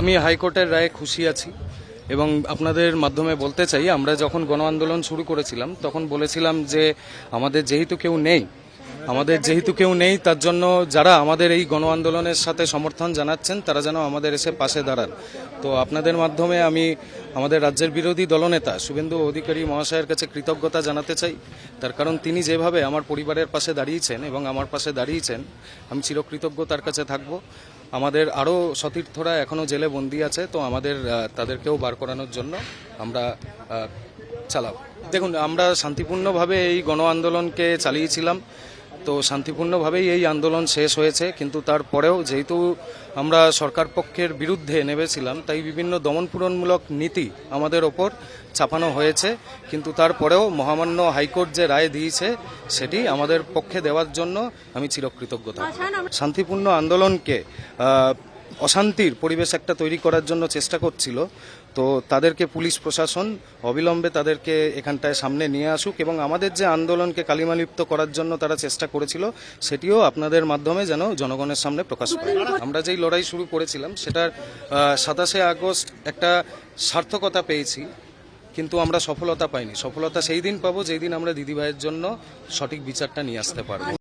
আমি হাইকোর্টের রায়ে খুশি আছি এবং আপনাদের মাধ্যমে বলতে চাই, আমরা যখন গণ আন্দোলন শুরু করেছিলাম, তখন বলেছিলাম যে আমাদের যেহেতু কেউ নেই, আমাদের যেহেতু কেউ নেই, তার জন্য যারা আমাদের এই গণ আন্দোলনের সাথে সমর্থন জানাচ্ছেন, তারা যেন আমাদের এসে পাশে দাঁড়ান। তো আপনাদের মাধ্যমে আমি আমাদের রাজ্যের বিরোধী দলনেতা শুভেন্দু অধিকারী মহাশয়ের কাছে কৃতজ্ঞতা জানাতে চাই। তার কারণ তিনি যেভাবে আমার পরিবারের পাশে দাঁড়িয়েছেন এবং আমার পাশে দাঁড়িয়েছেন, আমি চিরকৃতজ্ঞ তার কাছে থাকব। আমাদের আরও সতীর্থরা এখনও জেলে বন্দি আছে, তো আমাদের তাদেরকেও বার করানোর জন্য আমরা চালাব। দেখুন, আমরা শান্তিপূর্ণভাবে এই গণ আন্দোলনকে চালিয়েছিলাম। তো শান্তিপূর্ণভাবেই এই আন্দোলন শেষ হয়েছে কিন্তু তারপরেও যেহেতু আমরা সরকার পক্ষের বিরুদ্ধে নেমেছিলাম তাই বিভিন্ন দমনপূরণমূলক নীতি আমাদের ওপর ছাপানো হয়েছে। কিন্তু তারপরেও মহামান্য হাইকোর্ট যে রায় দিয়েছে সেটি আমাদের পক্ষে দেওয়ার জন্য আমি চিরকৃতজ্ঞতা থাকব। শান্তিপূর্ণ আন্দোলনকে অশান্তির পরিবেশ একটা তৈরি করার জন্য চেষ্টা করছিল। তো তাদেরকে পুলিশ প্রশাসন অবিলম্বে তাদেরকে এখানটায় সামনে নিয়ে আসুক এবং আমাদের যে আন্দোলনকে কালিমালিপ্ত করার জন্য তারা চেষ্টা করেছিল, সেটিও আপনাদের মাধ্যমে যেন জনগণের সামনে প্রকাশ পায়। আমরা যেই লড়াই শুরু করেছিলাম, সেটার সাতাশে আগস্ট একটা সার্থকতা পেয়েছি, কিন্তু আমরা সফলতা পাইনি। সফলতা সেই দিন পাবো যেই দিন আমরা দিদিভাইয়ের জন্য সঠিক বিচারটা নিয়ে আসতে পারব।